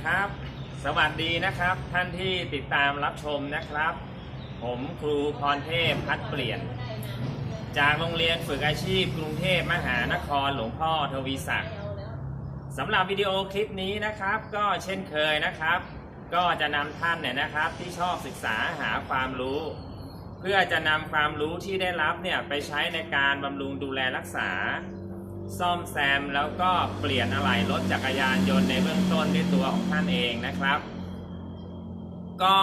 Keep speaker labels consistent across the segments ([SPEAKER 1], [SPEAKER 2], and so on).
[SPEAKER 1] นะครับ สวัสดีนะครับ ท่านที่ติดตามรับชมนะครับ ผมครูพรเทพพัดเปลี่ยน จากโรงเรียนฝึกอาชีพ กรุงเทพมหานครหลวงพ่อทวีศักดิ์สำหรับวิดีโอคลิปนี้นะครับ ก็เช่นเคยนะครับ ก็จะนำท่านเนี่ยนะครับที่ชอบศึกษาหาความรู้ เพื่อจะนำความรู้ที่ได้รับเนี่ยไปใช้ในการบำรุงดูแลรักษา ซ่อมแซมแล้วก็เปลี่ยนอะไหล่รถจักรยานยนต์ในเบื้องต้นด้วยตัวของท่านเองนะครับ ก็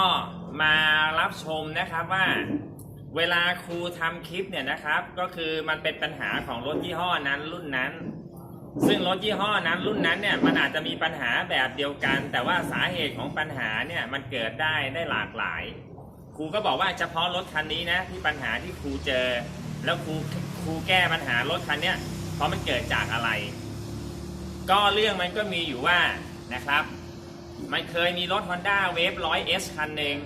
[SPEAKER 1] มารับชมนะครับว่าเวลาครูทำคลิปเนี่ยนะครับ ก็คือมันเป็นปัญหาของรถยี่ห้อนั้นรุ่นนั้น ซึ่งรถยี่ห้อนั้นรุ่นนั้นเนี่ยมันอาจจะมีปัญหาแบบเดียวกัน แต่ว่าสาเหตุของปัญหาเนี่ยมันเกิดได้ได้หลากหลายครูก็บอกว่าเฉพาะรถคันนี้นะที่ปัญหาที่ครูเจอ แล้วครูครูแก้ปัญหารถคันเนี้ย เพราะมันเกิดจากอะไร ก็เรื่องมันก็มีอยู่ว่านะครับ มันเคยมีรถ Honda Wave 100 S คันหนึ่ง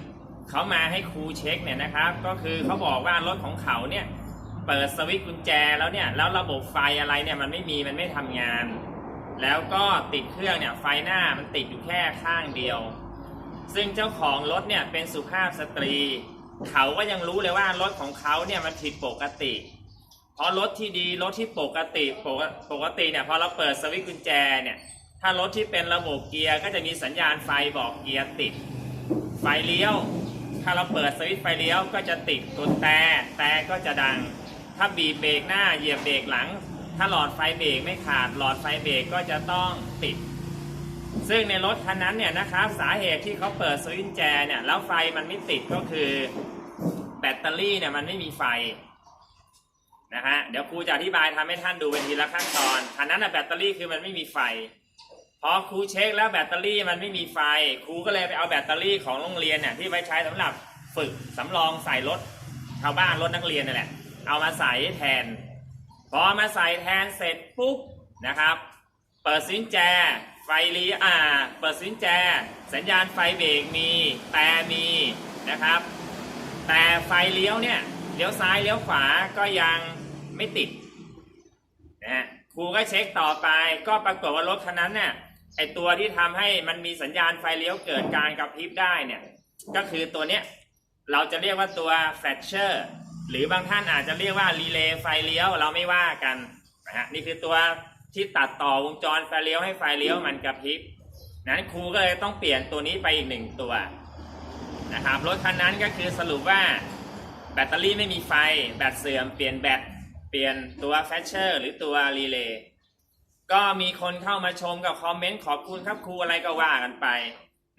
[SPEAKER 1] เขามาให้ครูเช็คเนี่ยนะครับ ก็คือเขาบอกว่ารถของเขาเนี่ยเปิดสวิตช์กุญแจแล้วเนี่ยแล้วระบบไฟอะไรเนี่ยมันไม่มีมันไม่ทำงาน แล้วก็ติดเครื่องเนี่ยไฟหน้ามันติดอยู่แค่ข้างเดียว ซึ่งเจ้าของรถเนี่ยเป็นสุภาพสตรี เขาก็ยังรู้เลยว่ารถของเขาเนี่ยมันผิดปกติ ราะรถที่ดีรถที่ปกติปกปกติเนี่ยพอเราเปิดสวิตช์กุญแจเนี่ยถ้ารถที่เป็นระบบเกียร์ก็จะมีสัญญาณไฟบอกเกียร์ติด ไฟเลี้ยว ถ้าเราเปิดสวิตช์ไฟเลี้ยวก็จะติดตัวแต่แต่ก็จะดัง ถ้าบีบเบรกหน้าเหยียบเบรกหลัง ถ้าหลอดไฟเบรกไม่ขาดหลอดไฟเบรกก็จะต้องติด ซึ่งในรถคันนั้นเนี่ยนะครับสาเหตุที่เขาเปิดสวิตช์กุญแจเนี่ยแล้วไฟมันไม่ติดก็คือ แบตเตอรี่เนี่ยมันไม่มีไฟ นะฮะเดี๋ยวครูจะอธิบายทำให้ท่านดูเป็นทีละขั้นตอนคันนั้นนะแบตเตอรี่คือมันไม่มีไฟพอครูเช็คแล้วแบตเตอรี่มันไม่มีไฟ ครูก็เลยไปเอาแบตเตอรี่ของโรงเรียนเนี่ยที่ไว้ใช้สำหรับฝึกสำรองใส่รถชาวบ้านรถนักเรียนนั่แหละ เอามาใส่แทน พอมาใส่แทนเสร็จปุ๊บนะครับ เปิดสินแจ ไฟเลี้ยวอ่า เปิดสินแจ สัญญาณไฟเบรกมีแต่มีนะครับ แต่ไฟเลี้ยวเนี่ยเลี้ยวซ้ายเลี้ยวขวาก็ยัง ไม่ติดนะฮะครูก็เช็คต่อไป ก็ปรากฏว่ารถคันนั้นเนี่ยไอตัวที่ทำให้มันมีสัญญาณไฟเลี้ยวเกิดการกระพริบได้เนี่ยก็คือตัวเนี้ยเราจะเรียกว่าตัวแฟลชเชอร์หรือบางท่านอาจจะเรียกว่ารีเลย์ไฟเลี้ยวเราไม่ว่ากันนะฮะนี่คือตัวที่ตัดต่อวงจรไฟเลี้ยวให้ไฟเลี้ยวมันกระพริบนั้นครูก็เลยต้องเปลี่ยนตัวนี้ไปอีกหนึ่งตัวนะครับรถคันนั้นก็คือสรุปว่าแบตเตอรี่ไม่มีไฟ แบตเสื่อมเปลี่ยนแบต เปลี่ยนตัวแฟชเชอร์หรือตัวรีเลย์ก็มีคนเข้ามาชมกับคอมเมนต์ขอบคุณครับครูอะไรก็ว่ากันไป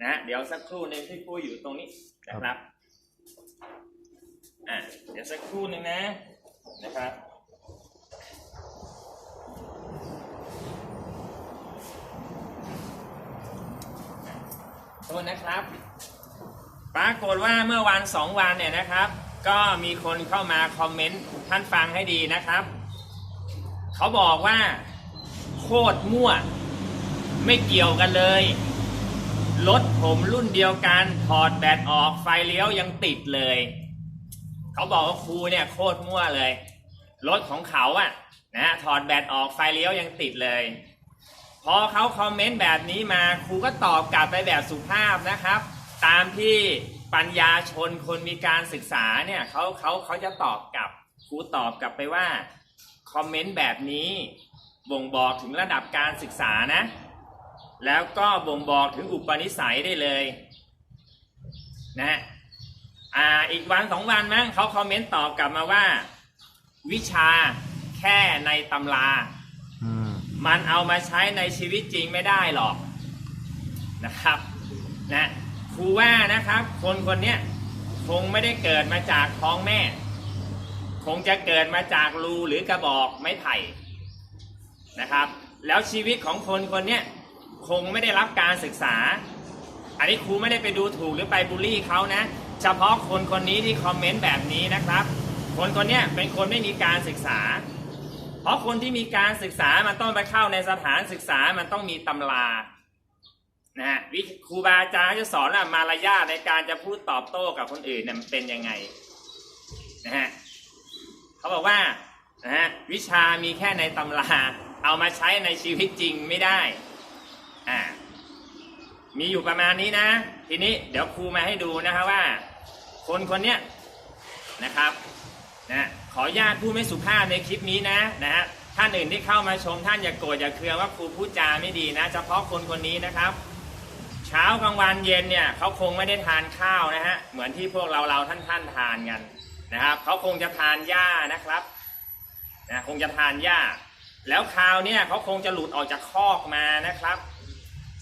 [SPEAKER 1] นะเดี๋ยวสักครู่หนึงที่ครูอยู่ตรงนี้นะครับอะเดี๋ยวสักครู่หนึ่งนะนะครับโทษนะครับปรากฏว่าเมื่อวันสองวันเนี่ยนะครับ ก็มีคนเข้ามาคอมเมนต์ท่านฟังให้ดีนะครับ เขาบอกว่า โคตรมั่ว ไม่เกี่ยวกันเลย รถผมรุ่นเดียวกัน ถอดแบตออกไฟเลี้ยวยังติดเลย เขาบอกว่าครูเนี่ยโคตรมั่วเลย รถของเขาอะนะถอดแบตออกไฟเลี้ยวยังติดเลยพอเขาคอมเมนต์แบบนี้มาครูก็ตอบกลับไปแบบสุภาพนะครับ ตามที่ ปัญญาชนคนมีการศึกษาเนี่ยเขาเขาเขาจะตอบกลับครูตอบกลับไปว่าคอมเมนต์แบบนี้บ่งบอกถึงระดับการศึกษานะ แล้วก็บ่งบอกถึงอุปนิสัยได้เลยนะอ่าอีกวันสองวันมั้งเขาคอมเมนต์ตอบกลับมาว่า วิชาแค่ในตำรา
[SPEAKER 2] อืม
[SPEAKER 1] มันเอามาใช้ในชีวิตจริงไม่ได้หรอกนะครับนะ ครูว่านะครับ คนคนเนี้ยคงไม่ได้เกิดมาจากท้องแม่ คงจะเกิดมาจากรูหรือกระบอกไม้ไผ่นะครับ แล้วชีวิตของคนคนเนี้ยคงไม่ได้รับการศึกษา อันนี้ครูไม่ได้ไปดูถูกหรือไปบูลลี่เขานะ เฉพาะคนคนนี้ที่คอมเมนต์แบบนี้นะครับ คนคนนี้เป็นคนไม่มีการศึกษา เพราะคนที่มีการศึกษามันต้องไปเข้าในสถานศึกษามันต้องมีตำรา นะฮะวิครูบาอาจารย์จะสอนว่ามารยาทในการจะพูดตอบโต้กับคนอื่นเนี่ยมันเป็นยังไงนะฮะเขาบอกว่านะฮะวิชามีแค่ในตำราเอามาใช้ในชีวิตจริงไม่ได้อ่ามีอยู่ประมาณนี้นะ ทีนี้เดี๋ยวครูมาให้ดูนะครับว่า คนคนเนี้ยนะครับนะขออนุญาตผู้ไม่สุภาพในคลิปนี้นะนะฮะท่านอื่นที่เข้ามาชมท่านอย่าโกรธอย่าเคืองว่าครูพูดจาไม่ดีนะ เฉพาะคนคนนี้นะครับ ช้ากลางวันเย็นเนี่ยเขาคงไม่ได้ทานข้าวนะฮะเหมือนที่พวกเราเราท่านท่านทานกันนะครับเขาคงจะทานหญ้านะครับนะคงจะทานหญ้า แล้วคราวเนี่ยเขาคงจะหลุดออกจากคอกมานะครับ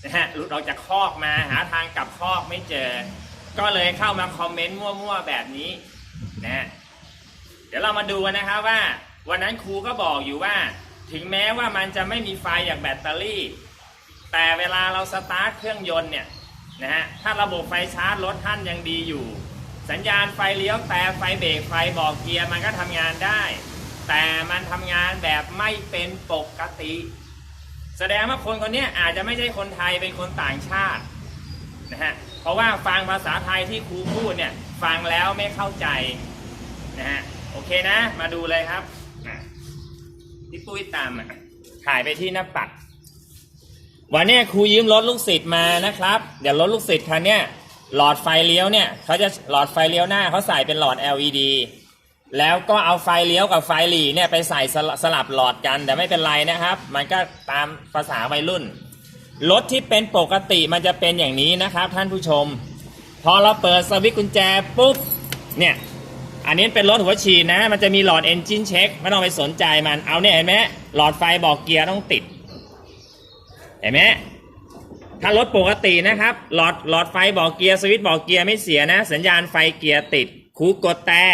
[SPEAKER 1] นะฮะหลุดออกจากคอกมาหาทางกลับคอกไม่เจอ ก็เลยเข้ามาคอมเมนต์มั่วๆแบบนี้นะเดี๋ยวเรามาดูกันนะครับว่า วันนั้นครูก็บอกอยู่ว่า ถึงแม้ว่ามันจะไม่มีไฟอย่างแบตเตอรี่ แต่เวลาเราสตาร์ทเครื่องยนต์เนี่ยนะฮะถ้าระบบไฟชาร์จรถท่านยังดีอยู่ สัญญาณไฟเลี้ยวแต่ไฟเบรกไฟบอกเกียร์มันก็ทำงานได้ แต่มันทำงานแบบไม่เป็นปกติ แสดงว่าคนคนนี้อาจจะไม่ใช่คนไทยเป็นคนต่างชาตินะฮะเพราะว่าฟังภาษาไทยที่ครูพูดเนี่ยฟังแล้วไม่เข้าใจนะฮะโอเคนะ มาดูเลยครับอะพี่ปุ้ยตามอะถ่ายไปที่หน้าปัด วันนี้ครูยืมรถลูกศิษย์มานะครับ เดี๋ยวรถลูกศิษย์คันเนี้ยหลอดไฟเลี้ยวเนี่ยเขาจะหลอดไฟเลี้ยวหน้าเขาใส่เป็นหลอด LED แล้วก็เอาไฟเลี้ยวกับไฟหลีเนี่ยไปใส่สลับสลับหลอดกัน แต่ไม่เป็นไรนะครับ มันก็ตามภาษาวัยรุ่น รถที่เป็นปกติมันจะเป็นอย่างนี้นะครับ ท่านผู้ชม พอเราเปิดสวิตช์กุญแจปุ๊บเนี่ยอันนี้เป็นรถหัวฉีดนะ มันจะมีหลอดเอนจินเช็คไม่ต้องไปสนใจมันเอาเนี่ยเห็นไหมหลอดไฟบอกเกียร์ต้องติด เห็นไหมถ้ารถปกตินะครับ หลอดหลอดไฟบอกเกียร์สวิตช์บอกเกียร์ไม่เสียนะ สัญญาณไฟเกียร์ติดครูกดแต่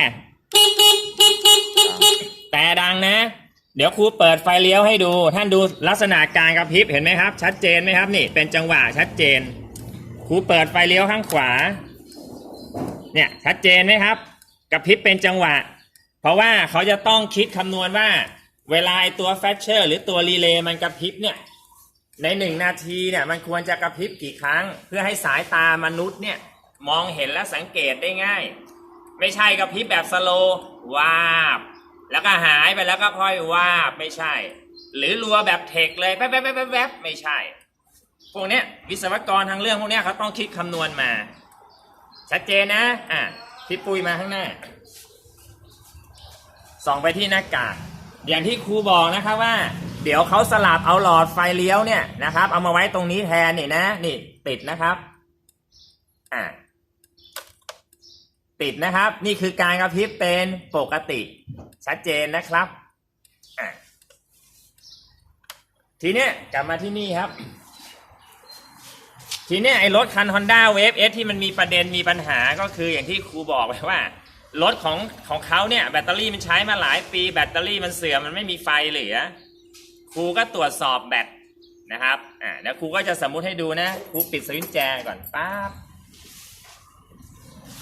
[SPEAKER 1] แต่ดังนะ เดี๋ยวครูเปิดไฟเลี้ยวให้ดู ท่านดูลักษณะการกระพริบเห็นไหมครับ ชัดเจนไหมครับนี่เป็นจังหวะชัดเจนครูเปิดไฟเลี้ยวข้างขวา เนี่ยชัดเจนไหมครับกระพริบเป็นจังหวะ เพราะว่าเขาจะต้องคิดคำนวณว่า เวลาตัวแฟชเชอร์ หรือตัวรีเลย์มันกระพริบเนี่ย ในหนึ่งนาทีเนี่ยมันควรจะกระพริบกี่ครั้ง เพื่อให้สายตามนุษย์เนี่ยมองเห็นและสังเกตได้ง่าย ไม่ใช่กระพริบแบบสโลว์วาบ แล้วก็หายไปแล้วก็ค่อยวาบไม่ใช่ หรือรัวแบบเทคเลยแป๊บแป๊บแป๊บแป๊บแป๊บไม่ใช่ พวกเนี้ยวิศวกรทางเรื่องพวกเนี้ยเขาต้องคิดคำนวณมา ชัดเจนนะอะพี่ปุ้ยมาข้างหน้าส่องไปที่หน้ากากอย่างที่ครูบอกนะครับว่า เดี๋ยวเขาสลับเอาหลอดไฟเลี้ยวเนี่ยนะครับ เอามาไว้ตรงนี้แทนนี่นะ นี่ติดนะครับอ่าติดนะครับ นี่คือการกระพริบเป็นปกติ ชัดเจนนะครับอ่าทีเนี้ยกลับมาที่นี่ครับ ทีเนี้ยไอ้รถคัน Honda Wave S ที่มันมีประเด็นมีปัญหาก็คืออย่างที่ครูบอกไปว่ารถของของเขาเนี่ยแบตเตอรี่มันใช้มาหลายปี แบตเตอรี่มันเสื่อมมันไม่มีไฟเหลือ ครูก็ตรวจสอบแบตนะครับอ่าเดี๋ยวครูก็จะสมมุติให้ดูนะครูปิดสวิตช์แจก่อนป๊าบ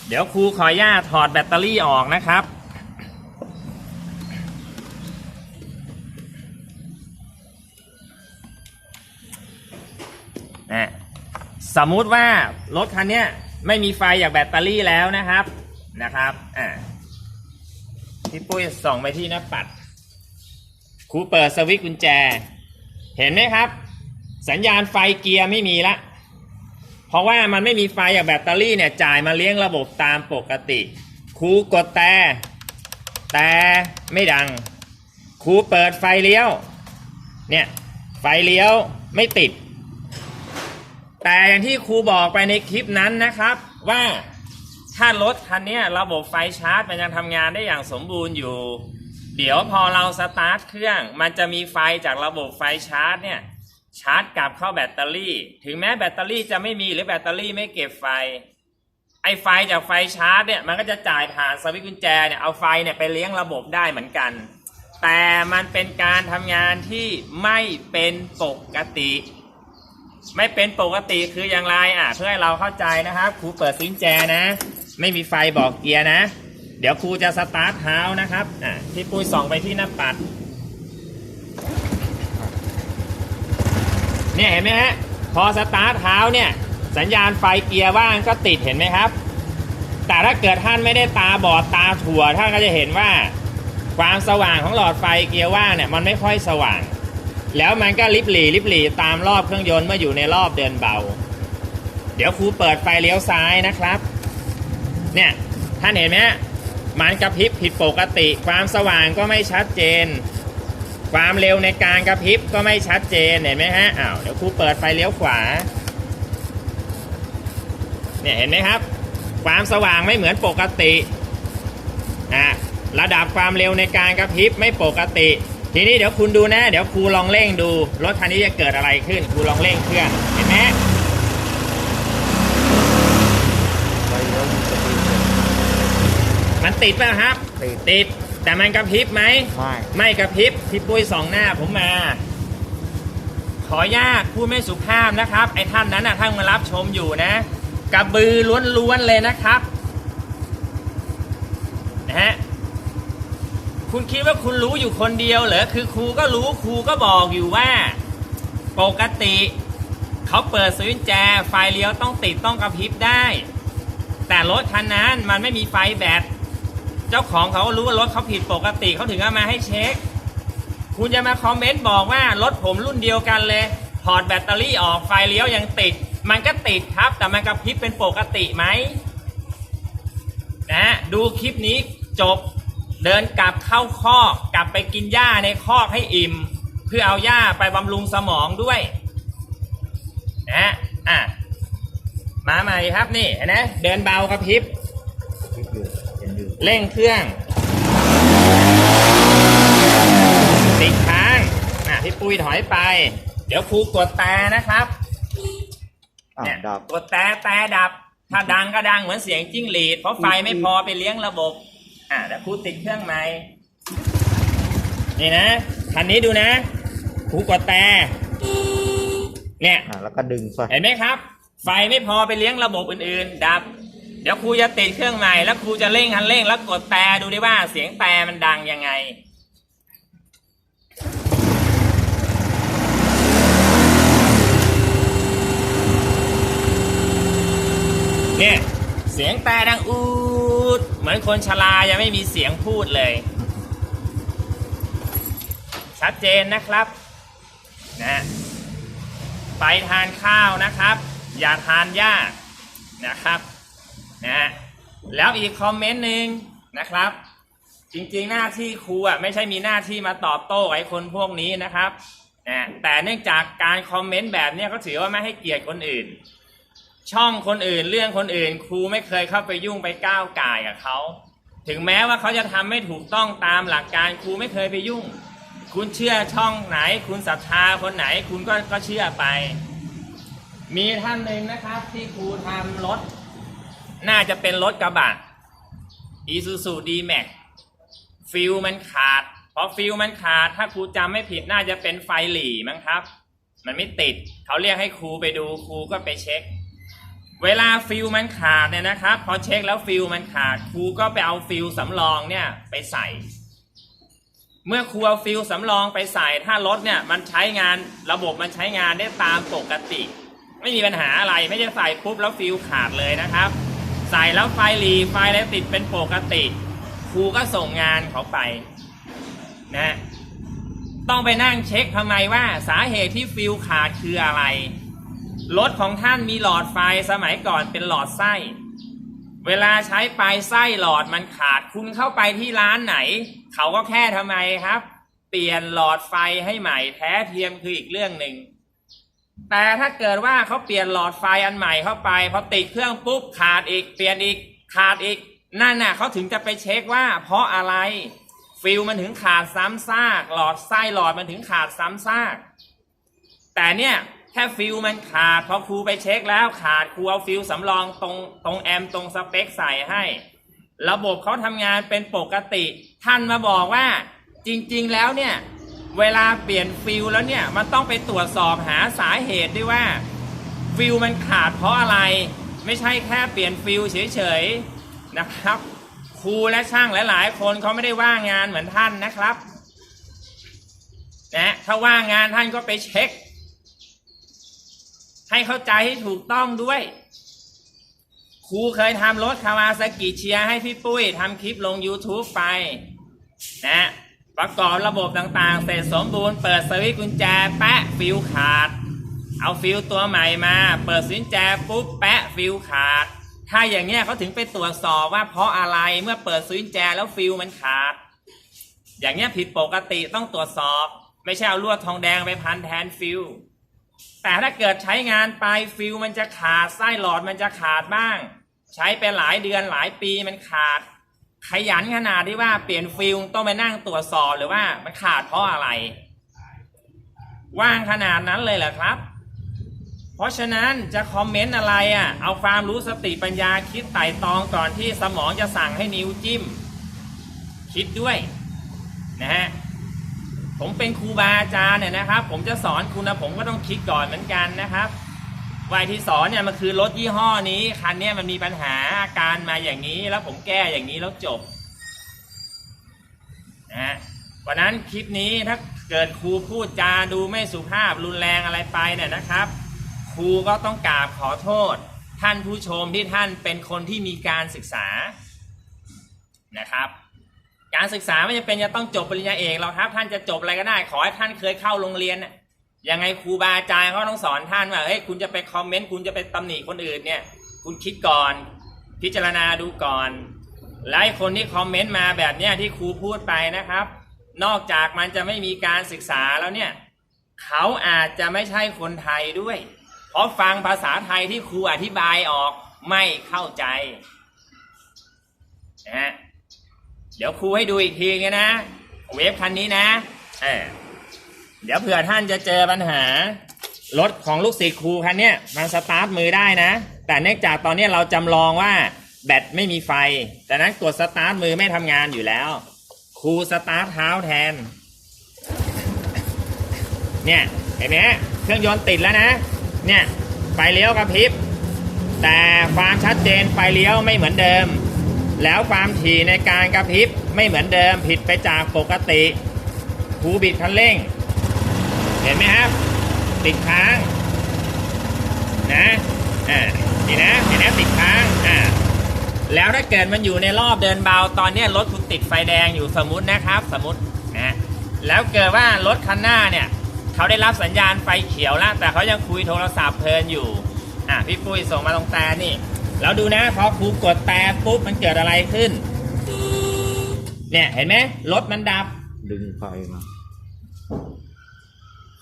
[SPEAKER 1] เดี๋ยวครูขออนุญาตถอดแบตเตอรี่ออกนะครับนะสมมุติว่ารถคันนี้ไม่มีไฟจากแบตเตอรี่แล้วนะครับนะครับอ่าพี่ปุ้ยส่องไปที่หน้าปัด ครูเปิดสวิตช์กุญแจ เห็นไหมครับ สัญญาณไฟเกียร์ไม่มีละ เพราะว่ามันไม่มีไฟจากแบตเตอรี่เนี่ยจ่ายมาเลี้ยงระบบตามปกติครูกดแต่แต่ไม่ดังครูเปิดไฟเลี้ยว เนี่ยไฟเลี้ยวไม่ติด แต่อย่างที่ครูบอกไปในคลิปนั้นนะครับว่าถ้ารถคันนี้ระบบไฟชาร์จมันยังทำงานได้อย่างสมบูรณ์อยู่ เดี๋ยวพอเราสตาร์ทเครื่อง มันจะมีไฟจากระบบไฟชาร์จเนี่ยชาร์จกลับเข้าแบตเตอรี่ ถึงแม้แบตเตอรี่จะไม่มีหรือแบตเตอรี่ไม่เก็บไฟ ไอ้ไฟจากไฟชาร์จเนี่ยมันก็จะจ่ายผ่านสวิตช์กุญแจเนี่ยเอาไฟเนี่ยไปเลี้ยงระบบได้เหมือนกัน แต่มันเป็นการทำงานที่ไม่เป็นปกติ ไม่เป็นปกติคืออย่างไรอะเพื่อให้เราเข้าใจนะครับครูเปิดซิงแจนะ ไม่มีไฟบอกเกียร์นะ ดี๋ยวครูจะสตาร์ทเท้านะครับอะพี่ปุ้ยส่องไปที่หน้าปัด เนี่ยเห็นไหมฮะ พอสตาร์ทเท้าเนี่ย สัญญาณไฟเกียร์ว่างก็ติดเห็นไหมครับ แต่ถ้าเกิดท่านไม่ได้ตาบอดตาถั่วท่านก็จะเห็นว่า ความสว่างของหลอดไฟเกียร์ว่างเนี่ยมันไม่ค่อยสว่าง แล้วมันก็ลิบหลีลิบหลีตามรอบเครื่องยนต์เมื่ออยู่ในรอบเดินเบา เดี๋ยวครูเปิดไฟเลี้ยวซ้ายนะครับ เนี่ยท่านเห็นไหมฮะ มันกระพริบผิดปกติ ความสว่างก็ไม่ชัดเจน ความเร็วในการกระพริบก็ไม่ชัดเจนเห็นไหมฮะอ้าวเดี๋ยวครูเปิดไฟเลี้ยวขวาเนี่ยเห็นไหมครับ ความสว่างไม่เหมือนปกติอะระดับความเร็วในการกระพริบไม่ปกติ ทีนี้เดี๋ยวคุณดูนะ เดี๋ยวครูลองเร่งดูรถคันนี้จะเกิดอะไรขึ้นครูลองเร่งเครื่องเห็นไหม
[SPEAKER 2] ไฟเลี้ยวมีสปีดเลย
[SPEAKER 1] มันติดป่ะครับ
[SPEAKER 2] ติด
[SPEAKER 1] ติด แต่มันกระพริบไหม
[SPEAKER 2] ไม่
[SPEAKER 1] ไม่กระพริบพี่ปุ้ยสองหน้าผมมา ขออนุญาตพูดไม่สุภาพนะครับ ไอ้ท่านนั้นนะท่านมารับชมอยู่นะ กระบือล้วนๆเลยนะครับ นะฮะ คุณคิดว่าคุณรู้อยู่คนเดียวเหรอ คือครูก็รู้ครูก็บอกอยู่ว่า ปกติเขาเปิดสวิตช์แจ ไฟเลี้ยวต้องติดต้องกระพริบได้ แต่รถคันนั้นมันไม่มีไฟแบตเจ้าของเขารู้ว่ารถเขาผิดปกติเขาถึงเอามาให้เช็ค คุณจะมาคอมเมนต์บอกว่ารถผมรุ่นเดียวกันเลยถอดแบตเตอรี่ออกไฟเลี้ยวยังติด มันก็ติดครับ แต่มันกระพริบเป็นปกติไหมนะดูคลิปนี้จบเดินกลับเข้าคอกกลับไปกินหญ้าในคอกให้อิ่ม เพื่อเอาหญ้าไปบำรุงสมองด้วยนะอะมาใหม่ครับนี่เห็นไหมเดินเบากระพริบ
[SPEAKER 2] เห็นอยู่
[SPEAKER 1] เร่งเครื่อง ติดค้างอะพี่ปุ้ยถอยไป เดี๋ยวครูกดแต่นะครับ
[SPEAKER 2] อ่า
[SPEAKER 1] เนี่ย
[SPEAKER 2] ดับ
[SPEAKER 1] กดแต่แต่ดับ ถ้าดังก็ดังเหมือนเสียงจิ้งหรีด เพราะไฟไม่พอไปเลี้ยงระบบ อะเดี๋ยวครูติดเครื่องใหม่ นี่นะคันนี้ดูนะครูกดแต่เนี่ย
[SPEAKER 2] อ่าแล้วก็ดึงไฟ
[SPEAKER 1] เห็นไหมครับ ไฟไม่พอไปเลี้ยงระบบอื่นๆ ดับ เดี๋ยวครูจะติดเครื่องใหม่แล้วครูจะเร่งคันเร่งแล้วกดแต่ดูดิว่าเสียงแต่มันดังยังไงเนี่ยเสียงแต่ดังอูดเหมือนคนชรายังไม่มีเสียงพูดเลย ชัดเจนนะครับนะไปทานข้าวนะครับ อย่าทานยากนะครับ นะแล้วอีกคอมเมนต์หนึ่งนะครับ จริงๆหน้าที่ครูอะไม่ใช่มีหน้าที่มาตอบโต้ไอ้คนพวกนี้นะครับนะแต่เนื่องจากการคอมเมนต์แบบเนี้ยเขาถือว่าไม่ให้เกียรติคนอื่น ช่องคนอื่นเรื่องคนอื่น ครูไม่เคยเข้าไปยุ่งไปก้าวก่ายกับเขาถึงแม้ว่าเขาจะทำไม่ถูกต้องตามหลักการครูไม่เคยไปยุ่ง คุณเชื่อช่องไหน คุณศรัทธาคนไหน คุณก็ก็เชื่อไป มีท่านหนึ่งนะครับที่ครูทำรถ น่าจะเป็นรถกระบะ Isuzu D-Max ฟิลมันขาดพอฟิลมันขาด ถ้าครูจำไม่ผิดน่าจะเป็นไฟหลีมั้งครับ มันไม่ติดเขาเรียกให้ครูไปดูครูก็ไปเช็ค เวลาฟิลมันขาดเนี่ยนะครับ พอเช็คแล้วฟิลมันขาด ครูก็ไปเอาฟิลสำรองเนี่ยไปใส่ เมื่อครูเอาฟิลสำรองไปใส่ ถ้ารถเนี่ยมันใช้งานระบบมันใช้งานได้ตามปกติ ไม่มีปัญหาอะไรไม่จะใส่ปุ๊บแล้วฟิลขาดเลยนะครับ ใส่แล้วไฟหลีไฟแล้วติดเป็นปกติ ครูก็ส่งงานเขาไปนะต้องไปนั่งเช็คทำไมว่าสาเหตุที่ฟิลขาดคืออะไร รถของท่านมีหลอดไฟสมัยก่อนเป็นหลอดไส้ เวลาใช้ไปไส้หลอดมันขาดคุณเข้าไปที่ร้านไหน เขาก็แค่ทำไมครับ เปลี่ยนหลอดไฟให้ใหม่แท้เทียมคืออีกเรื่องหนึ่ง แต่ถ้าเกิดว่าเขาเปลี่ยนหลอดไฟอันใหม่เข้าไปพอติดเครื่องปุ๊บขาดอีกเปลี่ยนอีกขาดอีกนั่นน่ะเขาถึงจะไปเช็คว่า เพราะอะไรฟิลมันถึงขาดซ้ำซาก หลอดไส้หลอดมันถึงขาดซ้ำซาก แต่เนี่ยแค่ฟิลมันขาดพอครูไปเช็คแล้วขาดครูเอาฟิลสำรองตรงตรงแอมป์ตรงสเปคใส่ให้ ระบบเขาทำงานเป็นปกติ ท่านมาบอกว่าจริง ๆ แล้วเนี่ย เวลาเปลี่ยนฟิลแล้วเนี่ยมันต้องไปตรวจสอบหาสาเหตุด้วยว่าฟิลมันขาดเพราะอะไร ไม่ใช่แค่เปลี่ยนฟิลเฉยๆนะครับครูและช่างหลายๆ คนเขาไม่ได้ว่างงานเหมือนท่านนะครับนะถ้าว่างงานท่านก็ไปเช็ค ให้เข้าใจให้ถูกต้องด้วยครูเคยทำรถคาวาซากิเชียให้พี่ปุ้ยทำคลิปลง YouTube ไปนะ ประกอบระบบต่างๆ เสร็จสมบูรณ์เปิดสวิตช์กุญแจแปะฟิวขาด เอาฟิลตัวใหม่มา เปิดสินแจปุ๊บแปะฟิลขาด ถ้าอย่างเงี้ยเขาถึงไปตรวจสอบว่าเพราะอะไรเมื่อเปิดสินแจแล้วฟิลมันขาด อย่างเงี้ยผิดปกติต้องตรวจสอบ ไม่ใช่เอาลวดทองแดงไปพันแทนฟิลแต่ถ้าเกิดใช้งานไปฟิลมันจะขาดไส้หลอดมันจะขาดบ้าง ใช้ไปหลายเดือนหลายปีมันขาด ขยันขนาดที่ว่าเปลี่ยนฟิลต้องไปนั่งตรวจสอบหรือว่ามันขาดเพราะอะไร ว่างขนาดนั้นเลยเหรอครับ เพราะฉะนั้นจะคอมเมนต์อะไรอะ เอาความรู้สติปัญญาคิดไต่ตองก่อนที่สมองจะสั่งให้นิ้วจิ้ม คิดด้วยนะฮะผมเป็นครูบาอาจารย์เนี่ยนะครับ ผมจะสอนคุณนะผมก็ต้องคิดก่อนเหมือนกันนะครับ วัยที่สอนเนี่ยมันคือรถยี่ห้อนี้คันเนี้ยมันมีปัญหาอาการมาอย่างนี้ แล้วผมแก้อย่างนี้แล้วจบนะฮะวันนั้นคลิปนี้ถ้าเกิดครูพูดจาดูไม่สุภาพรุนแรงอะไรไปเนี่ยนะครับ ครูก็ต้องกราบขอโทษ ท่านผู้ชมที่ท่านเป็นคนที่มีการศึกษานะครับ การศึกษาไม่จำเป็นจะต้องจบปริญญาเอกหรอกครับ ท่านจะจบอะไรก็ได้ ขอให้ท่านเคยเข้าโรงเรียนน่ะ ยังไงครูบาอาจารย์เขาต้องสอนท่านว่าเฮ้ยคุณจะไปคอมเมนต์คุณจะไปตำหนิคนอื่นเนี่ย คุณคิดก่อน พิจารณาดูก่อนและไอ้คนที่คอมเมนต์มาแบบเนี้ยที่ครูพูดไปนะครับ นอกจากมันจะไม่มีการศึกษาแล้วเนี่ยเขาอาจจะไม่ใช่คนไทยด้วย เพราะฟังภาษาไทยที่ครูอธิบายออกไม่เข้าใจนะฮะเดี๋ยวครูให้ดูอีกทีนึงนะเวฟคันนี้นะเออ เดี๋ยวเผื่อท่านจะเจอปัญหารถของลูกศิษย์ครูคันนี้มันสตาร์ทมือได้นะ แต่เนื่องจากตอนนี้เราจำลองว่าแบตไม่มีไฟดังนั้นกดสตาร์ทมือไม่ทำงานอยู่แล้ว ครูสตาร์ทเท้าแทน เนี่ยเห็นไหมเครื่องยนต์ติดแล้วนะ เนี่ยไฟเลี้ยวกระพริบ แต่ความชัดเจนไฟเลี้ยวไม่เหมือนเดิม แล้วความถี่ในการกระพริบไม่เหมือนเดิมผิดไปจากปกติ ครูบิดคันเร่ง เห็นไหมครับ ติดค้าง นะอ่านี่นะเห็นไหมติดค้างอ่าแล้วถ้าเกิดมันอยู่ในรอบเดินเบาตอนนี้รถคุณติดไฟแดงอยู่สมมตินะครับ สมมตินะแล้วเกิดว่ารถคันหน้าเนี่ยเขาได้รับสัญญาณไฟเขียวแล้วแต่เขายังคุยโทรศัพท์เพลินอยู่อะพี่ปุ้ยส่งมาตรงแต่นี่แล้วดูนะพอครูกดแต่ปุ๊บมันเกิดอะไรขึ้น เนี่ยเห็นไหมรถมันดับ
[SPEAKER 2] ดึงไฟมา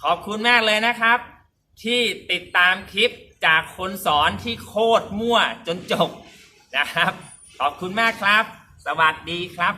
[SPEAKER 1] ขอบคุณมากเลยนะครับ ที่ติดตามคลิปจากคนสอนที่โคตรมั่วจนจบนะครับ ขอบคุณมากครับ สวัสดีครับ